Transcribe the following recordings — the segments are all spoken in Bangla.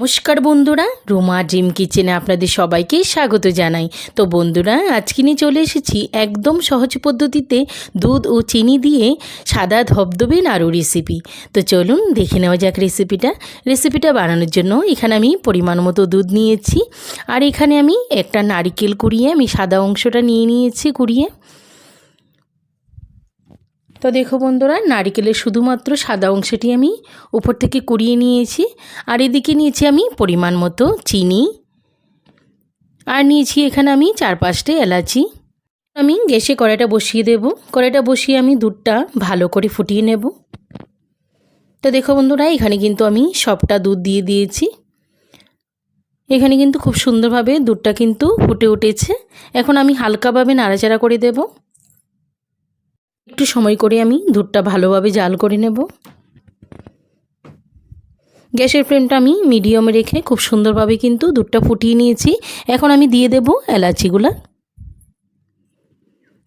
নমস্কার বন্ধুরা, রোমা ড্রিম কিচেনে আপনাদের সবাইকে স্বাগত জানাই। তো বন্ধুরা, আজকে নিয়ে চলে এসেছি একদম সহজ পদ্ধতিতে দুধ ও চিনি দিয়ে সাদা ধবধবে নাড়ু রেসিপি তো চলুন দেখে নেওয়া যাক রেসিপিটা রেসিপিটা বানানোর জন্য এখানে আমি পরিমাণ মতো দুধ নিয়েছি। আর এখানে আমি একটা নারিকেল কুড়িয়ে আমি সাদা অংশটা নিয়ে নিয়েছি কুড়িয়ে। তো দেখো বন্ধুরা, নারিকেলের শুধুমাত্র সাদা অংশটি আমি উপর থেকে কুড়িয়ে নিয়েছি, আর এদিকে নিয়েছি আমি পরিমাণ মতো চিনি, আর নিয়েছি এখানে আমি চার পাঁচটা এলাচি। আমি গ্যাসে কড়াইটা বসিয়ে দেব, কড়াইটা বসিয়ে আমি দুধটা ভালো করে ফুটিয়ে নেব। তো দেখো বন্ধুরা, এখানে কিন্তু আমি সবটা দুধ দিয়ে দিয়েছি। এখানে কিন্তু খুব সুন্দরভাবে দুধটা কিন্তু ফুটে উঠেছে। এখন আমি হালকাভাবে নাড়াচাড়া করে দেবো। একটু সময় করে আমি দুধটা ভালোভাবে জাল করে নেব। গ্যাসের ফ্লেমটা আমি মিডিয়ামে রেখে খুব সুন্দরভাবে কিন্তু দুধটা ফুটিয়ে নিয়েছি। এখন আমি দিয়ে দেব এলাচিগুলা।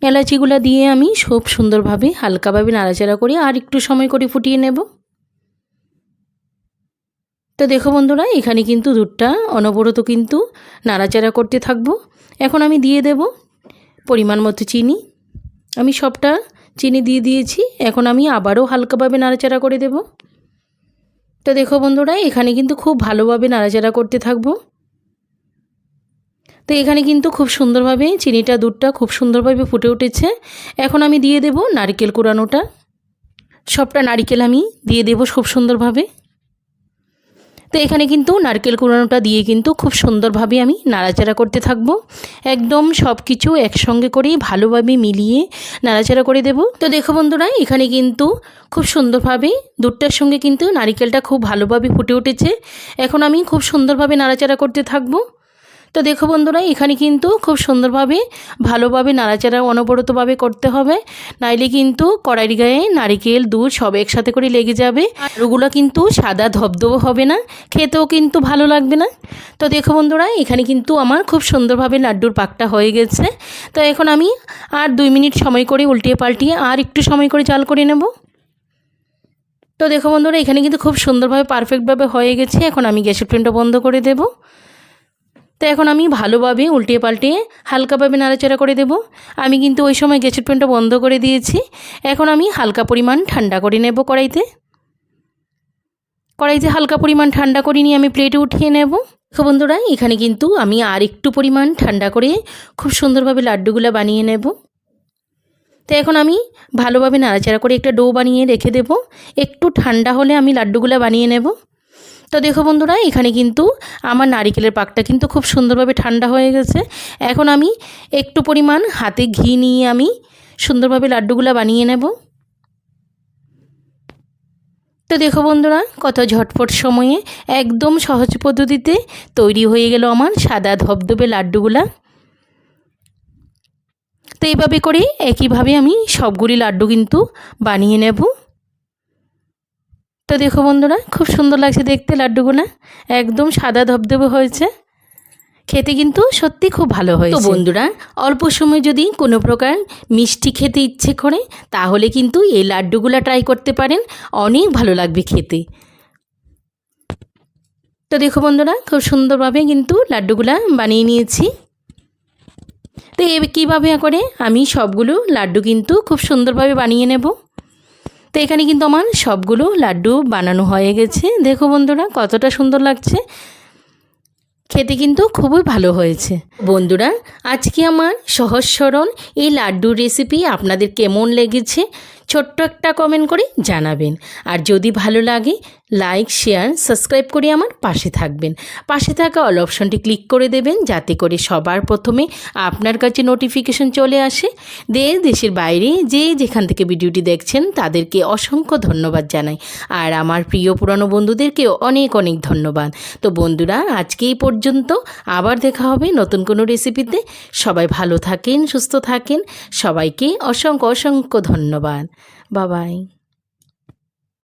এলাচিগুলা দিয়ে আমি খুব সুন্দরভাবে হালকাভাবে নাড়াচাড়া করে আর একটু সময় করে ফুটিয়ে নেব। তো দেখো বন্ধুরা, এখানে কিন্তু দুধটা অনবরত কিন্তু নাড়াচাড়া করতে থাকব। এখন আমি দিয়ে দেব পরিমাণ মতো চিনি। আমি সবটা চিনি দিয়ে দিয়েছি, এখন আমি আবারও হালকাভাবে নাড়াচাড়া করে দেব। তো দেখো বন্ধুরা, এখানে কিন্তু খুব ভালোভাবে নাড়াচাড়া করতে থাকব। তো এখানে কিন্তু খুব সুন্দরভাবে চিনিটা, দুধটা খুব সুন্দরভাবে ফুটে উঠেছে। এখন আমি দিয়ে দেব নারকেল কুড়ানোটা। সবটা নারকেল আমি দিয়ে দেব খুব সুন্দরভাবে। তো এখানে কিন্তু নারকেল কুড়ানোটা দিয়ে কিন্তু খুব সুন্দরভাবে আমি নাড়াচাড়া করতে থাকব। একদম সব কিছু একসঙ্গে করে ভালোভাবে মিলিয়ে নাড়াচাড়া করে দেব। তো দেখো বন্ধুরা, এখানে কিন্তু খুব সুন্দরভাবে দুধটার সঙ্গে কিন্তু নারিকেলটা খুব ভালোভাবে ফুটে উঠেছে। এখন আমি খুব সুন্দরভাবে নাড়াচাড়া করতে থাকব। তো দেখো বন্ধুরা, এখানে কিন্তু খুব সুন্দরভাবে, ভালোভাবে নাড়াচাড়া অনবরতভাবে করতে হবে। নাইলে কিন্তু কড়াইয়ের গায়ে নারিকেল, দুধ সব একসাথে করে লেগে যাবে। আর ওগুলো কিন্তু সাদা ধবধব হবে না, খেতেও কিন্তু ভালো লাগবে না। তো দেখো বন্ধুরা, এখানে কিন্তু আমার খুব সুন্দরভাবে লাড্ডুর পাকটা হয়ে গেছে। তো এখন আমি আর দুই মিনিট সময় করে উল্টিয়ে পাল্টিয়ে আর একটু সময় করে চাল করে নেব। তো দেখো বন্ধুরা, এখানে কিন্তু খুব সুন্দরভাবে পারফেক্টভাবে হয়ে গেছে। এখন আমি গ্যাসের ফ্লেমটা বন্ধ করে দেবো। তো এখন আমি ভালোভাবে উল্টিয়ে পাল্টিয়ে হালকাভাবে নাড়াচাড়া করে দেব। আমি কিন্তু ওই সময় গ্যাসের ফ্লেমটা বন্ধ করে দিয়েছি। এখন আমি হালকা পরিমাণ ঠান্ডা করে নেব কড়াইতে। কড়াইতে হালকা পরিমাণ ঠান্ডা করে নিয়ে আমি প্লেটে উঠিয়ে নেব। বন্ধুরা, এখানে কিন্তু আমি আর একটু পরিমাণ ঠান্ডা করে খুব সুন্দরভাবে লাড্ডুগুলো বানিয়ে নেব। তো এখন আমি ভালোভাবে নাড়াচাড়া করে একটা ডো বানিয়ে রেখে দেব। একটু ঠান্ডা হলে আমি লাড্ডুগুলো বানিয়ে নেব। তো দেখো বন্ধুরা, এখানে কিন্তু আমার নারিকেলের পাকটা কিন্তু খুব সুন্দরভাবে ঠান্ডা হয়ে গেছে। এখন আমি একটু পরিমাণ হাতে ঘি নিয়ে আমি সুন্দরভাবে লাড্ডুগুলো বানিয়ে নেব। তো দেখো বন্ধুরা, কত ঝটফট সময়ে একদম সহজ পদ্ধতিতে তৈরি হয়ে গেল আমার সাদা ধবধবে লাড্ডুগুলা। তো এইভাবে করে একইভাবে আমি সবগুলি লাড্ডু কিন্তু বানিয়ে নেব। তো দেখো বন্ধুরা খুব সুন্দর লাগছে দেখতে লাড্ডুগুলো একদম সাদা ধবধবে হয়েছে। খেতে কিন্তু সত্যি খুব ভালো হয় তো বন্ধুরা অল্প সময় যদি কোনো প্রকার মিষ্টি খেতে ইচ্ছে করে তাহলে কিন্তু এই লাড্ডুগুলো ট্রাই করতে পারেন অনেক ভালো লাগবে খেতে। তো দেখো বন্ধুরা খুব সুন্দরভাবে কিন্তু লাড্ডুগুলা বানিয়ে নিয়েছি। তো এ কীভাবে করে আমি সবগুলো লাড্ডু কিন্তু খুব সুন্দরভাবে বানিয়ে নেব। তো এখানে কিন্তু আমার সবগুলো লাড্ডু বানানো হয়ে গেছে। দেখো বন্ধুরা, কতটা সুন্দর লাগছে। খেতে কিন্তু খুবই ভালো হয়েছে। বন্ধুরা, আজকে আমার সহজ সরল এই লাড্ডুর রেসিপি আপনাদের কেমন লেগেছে, ছোট্ট একটা কমেন্ট করে জানাবেন। আর যদি ভালো লাগে লাইক, শেয়ার, সাবস্ক্রাইব করে আমার পাশে থাকবেন। পাশে থাকা অল অপশনটি ক্লিক করে দেবেন, যাতে করে সবার প্রথমে আপনার কাছে নোটিফিকেশন চলে আসে। দেশ, দেশের বাইরে যে যেখান থেকে ভিডিওটি দেখছেন, তাদেরকে অসংখ্য ধন্যবাদ জানাই। আর আমার প্রিয় পুরানো বন্ধুদেরকেও অনেক অনেক ধন্যবাদ। তো বন্ধুরা, আজকে এই পর্যন্ত আবার দেখা হবে নতুন কোনো রেসিপিতে। সবাই ভালো থাকেন, সুস্থ থাকেন। সবাইকে অসংখ্য অসংখ্য ধন্যবাদ। বাবাই